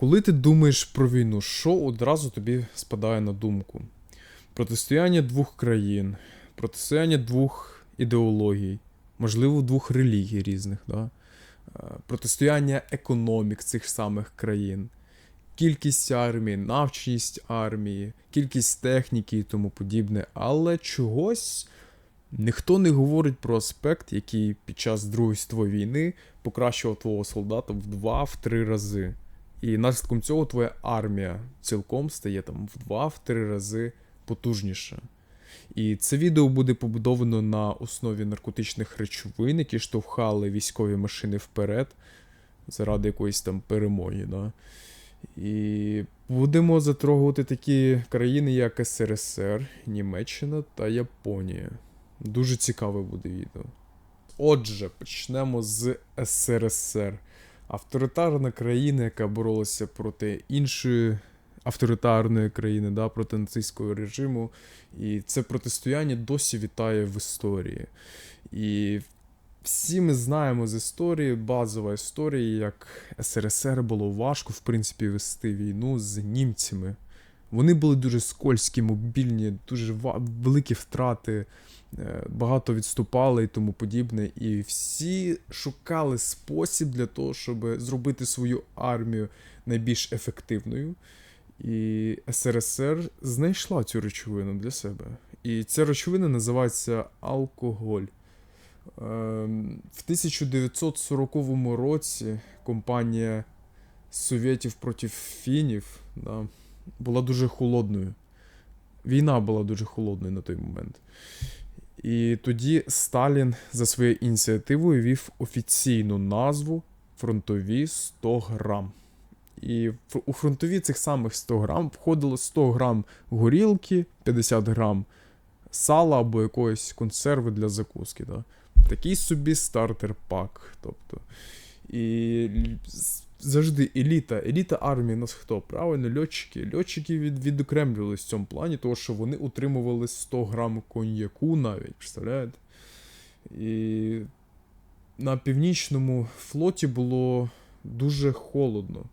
Коли ти думаєш про війну, що одразу тобі спадає на думку? Протистояння двох країн, протистояння двох ідеологій, можливо, двох релігій різних, да? Е, протистояння економік цих самих країн, кількість армії, навченість армії, кількість техніки і тому подібне. Але чогось ніхто не говорить про аспект, який під час Другої світової війни покращував твого солдата в два-три рази. І наслідком цього твоя армія цілком стає там в два-три рази потужніша. І це відео буде побудовано на основі наркотичних речовин, які штовхали військові машини вперед заради якоїсь там перемоги. Да? І будемо затрогувати такі країни, як СРСР, Німеччина та Японія. Дуже цікаве буде відео. Отже, почнемо з СРСР. Авторитарна країна, яка боролася проти іншої авторитарної країни, да, проти нацистського режиму. І це протистояння досі вітає в історії. І всі ми знаємо з історії, базова історія, як СРСР було важко, в принципі, вести війну з німцями. Вони були дуже скользкі, мобільні, дуже великі втрати, е, багато відступали і тому подібне. І всі шукали спосіб для того, щоб зробити свою армію найбільш ефективною. І СРСР знайшла цю речовину для себе. І ця речовина називається алкоголь. Ем, В 1940 році компанія Совєтів проти фінів да, була дуже холодною. Війна була дуже холодною на той момент. І тоді Сталін за своєю ініціативою вів офіційну назву фронтові 100 грам. І у фронтові цих самих 100 грам входило 100 грам горілки, 50 грам сала або якоїсь консерви для закуски. Да? Такий собі стартер-пак. Тобто. І завжди еліта, еліта армії нас хто? Правильно, льотчики. Льотчики від, відокремлювалися в цьому плані, тому що вони утримували 100 грам коньяку навіть, представляєте? І на північному флоті було дуже холодно.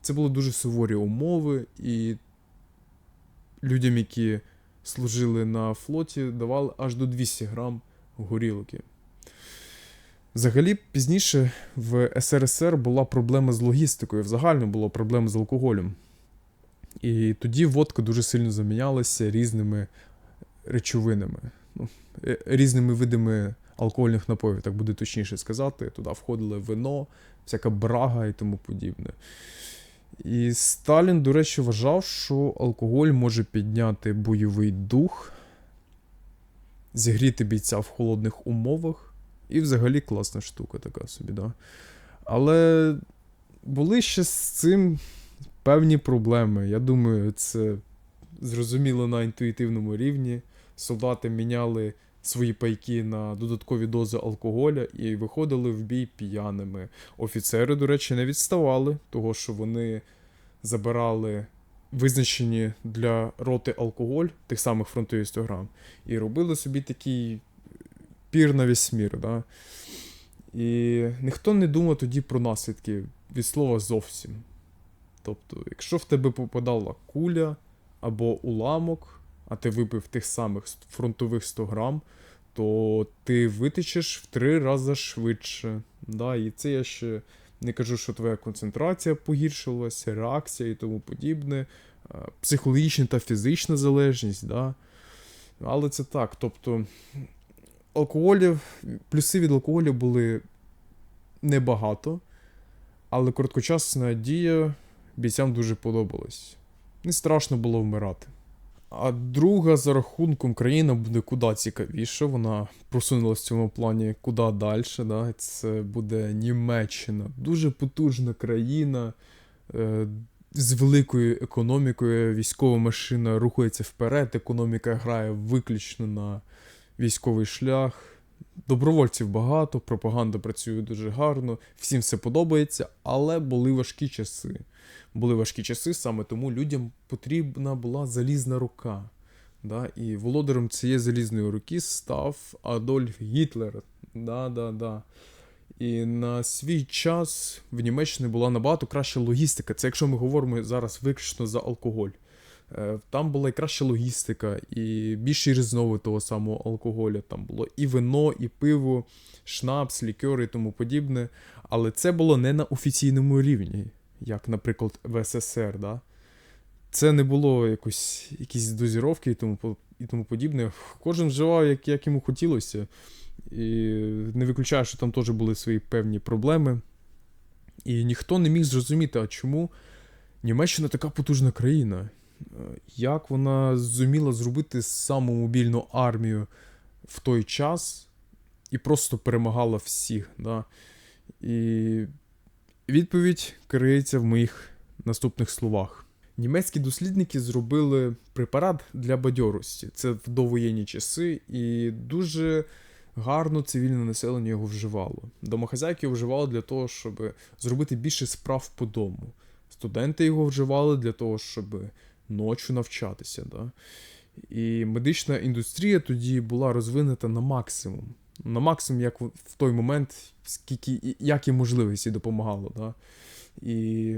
Це були дуже суворі умови, і людям, які служили на флоті, давали аж до 200 грам горілки. Взагалі, пізніше в СРСР була проблема з логістикою, в загально була проблема з алкоголем. І тоді водка дуже сильно замінялася різними речовинами, ну, е, різними видами алкогольних напоїв, так буде точніше сказати. Туди входили вино, всяка брага і тому подібне. І Сталін, до речі, вважав, що алкоголь може підняти бойовий дух, зігріти бійця в холодних умовах. І взагалі класна штука така собі, да. Але були ще з цим певні проблеми. Я думаю, це зрозуміло на інтуїтивному рівні. Солдати міняли свої пайки на додаткові дози алкоголя і виходили в бій п'яними. Офіцери, до речі, не відставали, того що вони забирали визначені для роти алкоголь, тих самих фронтових 100 грам, і робили собі такий пір на весь мір. Да? І ніхто не думав тоді про наслідки від слова зовсім. Тобто, якщо в тебе попадала куля або уламок, а ти випив тих самих фронтових 100 грам, то ти витечеш в три рази швидше. Да? І це я ще не кажу, що твоя концентрація погіршилася, реакція і тому подібне, е, психологічна та фізична залежність. Да? Але це так. Тобто, алкоголів, плюси від алкоголю були небагато, але короткочасна дія бійцям дуже подобалась. Не страшно було вмирати. А друга за рахунком країна буде куди цікавіше. Вона просунулася в цьому плані куди далі. Да? Це буде Німеччина. Дуже потужна країна е, з великою економікою. Військова машина рухається вперед. Економіка грає виключно на військовий шлях. Добровольців багато, пропаганда працює дуже гарно, всім все подобається, але були важкі часи. Були важкі часи, саме тому людям потрібна була залізна рука. Да? І володарем цієї залізної руки став Адольф Гітлер. Да, да, да. І на свій час в Німеччині була набагато краща логістика. Це якщо ми говоримо зараз виключно за алкоголь. Е, Там була і краща логістика, і більші різновид того самого алкоголю. Там було і вино, і пиво, шнапс, лікери і тому подібне. Але це було не на офіційному рівні, як, наприклад, в СССР. Да? Це не було якось, якісь дозіровки і тому, і тому подібне. Кожен вживав, як, як йому хотілося. І не виключаю, що там теж були свої певні проблеми. І ніхто не міг зрозуміти, а чому Німеччина така потужна країна. Як вона зуміла зробити саму мобільну армію в той час і просто перемагала всіх. Да? І відповідь криється в моїх наступних словах. Німецькі дослідники зробили препарат для бадьорості. Це в довоєнні часи, і дуже гарно цивільне населення його вживало. Домохазяйки вживали для того, щоб зробити більше справ по дому. Студенти його вживали для того, щоб ночі навчатися. Да? І медична індустрія тоді була розвинена на максимум. На максимум, як в той момент, скільки як і можливості допомагало. Да? І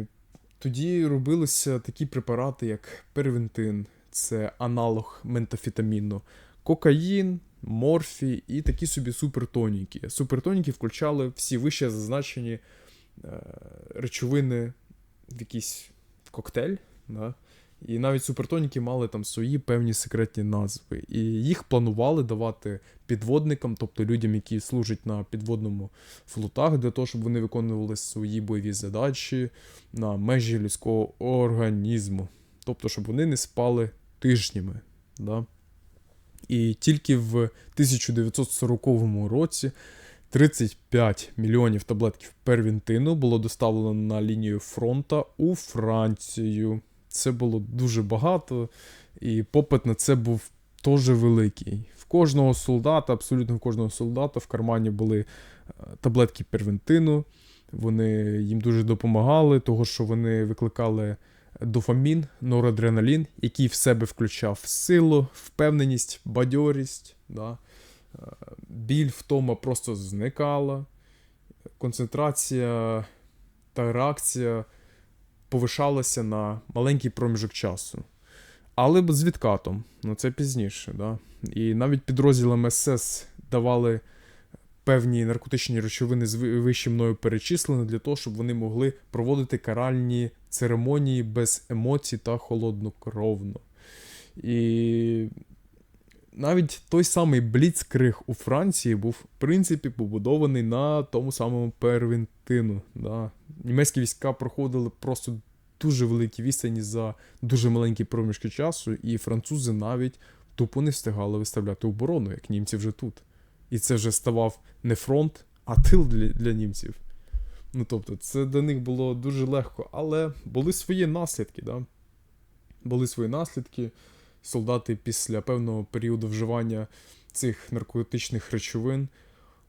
тоді робилися такі препарати, як первентин, це аналог ментафетаміну, кокаїн, морфій і такі собі супертоніки. Супертоніки включали всі вище зазначені е, речовини в якийсь коктейль. Да? І навіть супертоніки мали там свої певні секретні назви. І їх планували давати підводникам, тобто людям, які служать на підводному флотах, для того, щоб вони виконували свої бойові задачі на межі людського організму. Тобто, щоб вони не спали тижнями. Да? І тільки в 1940 році 35 мільйонів таблетків первінтину було доставлено на лінію фронта у Францію. Це було дуже багато, і попит на це був теж великий. В кожного солдата, абсолютно в кожного солдата в кармані були е, таблетки первентину. Вони їм дуже допомагали, того що вони викликали дофамін, норадреналін, який в себе включав силу, впевненість, бадьорість. Да? Е, Біль втома просто зникала, концентрація та реакція повишалася на маленький проміжок часу. Але з відкатом, ну це пізніше. Да? І навіть підрозділам СС давали певні наркотичні речовини з ви- вище мною перечислені для того, щоб вони могли проводити каральні церемонії без емоцій та холоднокровно. І навіть той самий Бліцкриг у Франції був, в принципі, побудований на тому самому первентину. Да. Німецькі війська проходили просто дуже великі відстані за дуже маленькі проміжки часу, і французи навіть тупо не встигали виставляти оборону, як німці вже тут. І це вже ставав не фронт, а тил для, для німців. Ну тобто, це для них було дуже легко, але були свої наслідки, да? Були свої наслідки. Солдати після певного періоду вживання цих наркотичних речовин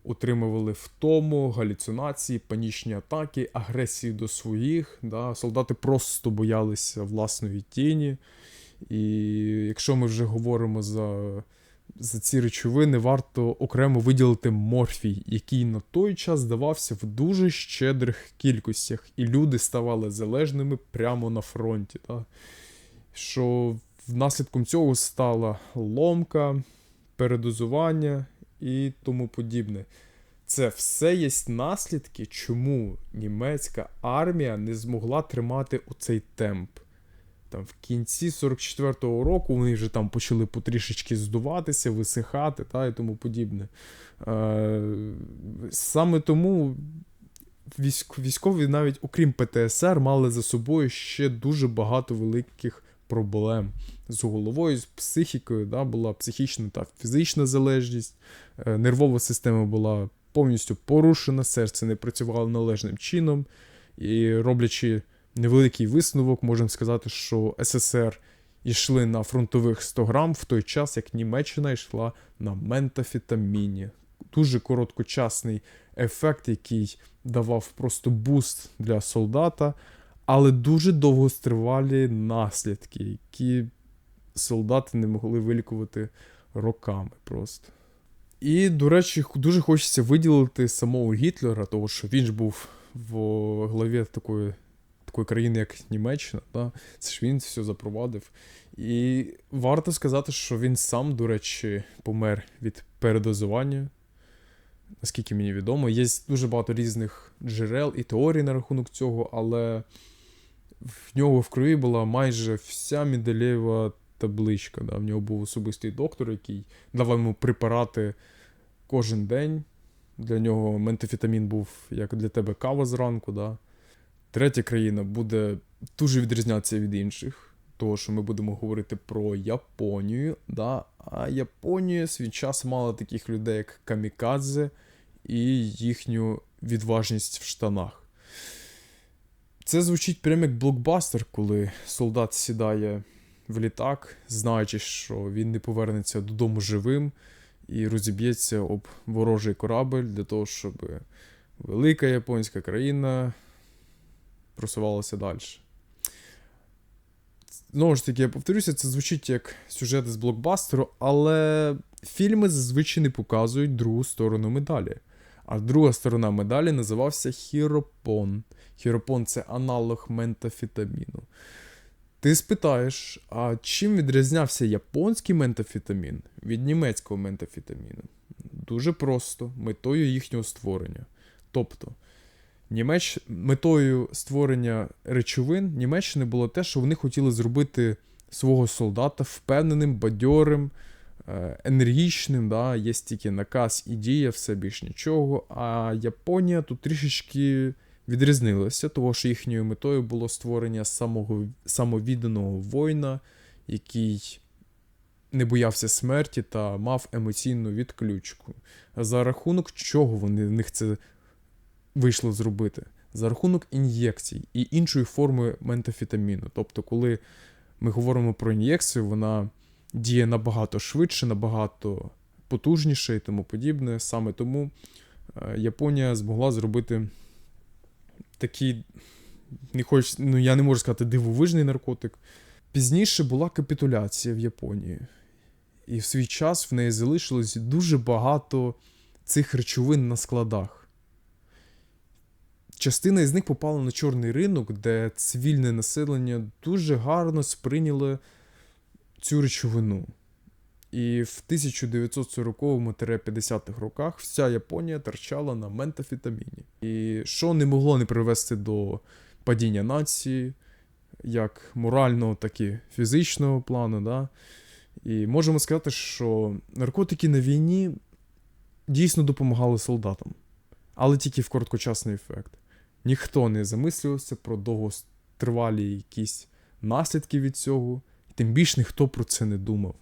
отримували втому, галюцинації, панічні атаки, агресію до своїх. Да? Солдати просто боялися власної тіні. І якщо ми вже говоримо за, за ці речовини, варто окремо виділити морфій, який на той час здавався в дуже щедрих кількостях, і люди ставали залежними прямо на фронті. Да? Що внаслідком цього стала ломка, передозування і тому подібне. Це все є наслідки, чому німецька армія не змогла тримати оцей темп. Там в кінці 44-го року вони вже там почали потрішечки здуватися, висихати та, і тому подібне. Е, саме тому військ, військові, навіть окрім ПТСР, мали за собою ще дуже багато великих проблем з головою, з психікою. Да, була психічна та фізична залежність, е, нервова система була повністю порушена, серце не працювало належним чином. І роблячи невеликий висновок, можемо сказати, що СССР йшли на фронтових 100 грам в той час, як Німеччина йшла на ментафетаміні. Дуже короткочасний ефект, який давав просто буст для солдата, але дуже довгостривалі наслідки, які солдати не могли вилікувати роками просто. І, до речі, дуже хочеться виділити самого Гітлера, тому що він ж був в главі такої, такої країни, як Німеччина. Да? Це ж він все запровадив. І варто сказати, що він сам, до речі, помер від передозування. Наскільки мені відомо, є дуже багато різних джерел і теорій на рахунок цього, але в нього в крові була майже вся Менделєєва табличка. Да? В нього був особистий доктор, який давав йому препарати кожен день. Для нього ментафетамін був як для тебе кава зранку. Да? Третя країна буде дуже відрізнятися від інших, того що ми будемо говорити про Японію. Да? А Японія свій час мала таких людей, як Камікадзе, і їхню відважність в штанах. Це звучить прямо як блокбастер, коли солдат сідає в літак, знаючи, що він не повернеться додому живим і розіб'ється об ворожий корабель для того, щоб велика японська країна просувалася далі. Знову ж таки, я повторюся, це звучить як сюжет з блокбастеру, але фільми зазвичай не показують другу сторону медалі. А друга сторона медалі називався хіропон. Хіропон це аналог ментафетаміну. Ти спитаєш, а чим відрізнявся японський ментафетамін від німецького ментафетаміну? Дуже просто метою їхнього створення. Тобто, Німеч... метою створення речовин Німеччини було те, що вони хотіли зробити свого солдата впевненим, бадьорим, е, енергічним. Да? Є тільки наказ і дія, все більш нічого. А Японія тут трішечки відрізнилася, тому що їхньою метою було створення самого самовідданого воїна, який не боявся смерті та мав емоційну відключку. За рахунок чого вони в них це вийшло зробити? За рахунок ін'єкцій і іншої форми ментафетаміну. Тобто, коли ми говоримо про ін'єкцію, вона діє набагато швидше, набагато потужніше і тому подібне. Саме тому е, Японія змогла зробити такий, не хоч, ну я не можу сказати, дивовижний наркотик. Пізніше була капітуляція в Японії. І в свій час в неї залишилось дуже багато цих речовин на складах. Частина із них попала на чорний ринок, де цивільне населення дуже гарно сприйняло цю речовину. І в 1940-50-х роках вся Японія торчала на ментафетаміні. І що не могло не привести до падіння нації, як морального, так і фізичного плану. Да? І можемо сказати, що наркотики на війні дійсно допомагали солдатам, але тільки в короткочасний ефект. Ніхто не замислювався про довготривалі якісь наслідки від цього, тим більше ніхто про це не думав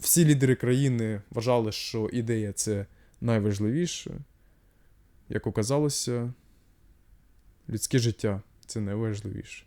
всі лідери країни вважали, що ідея це найважливіше. Як оказалося, людське життя це найважливіше.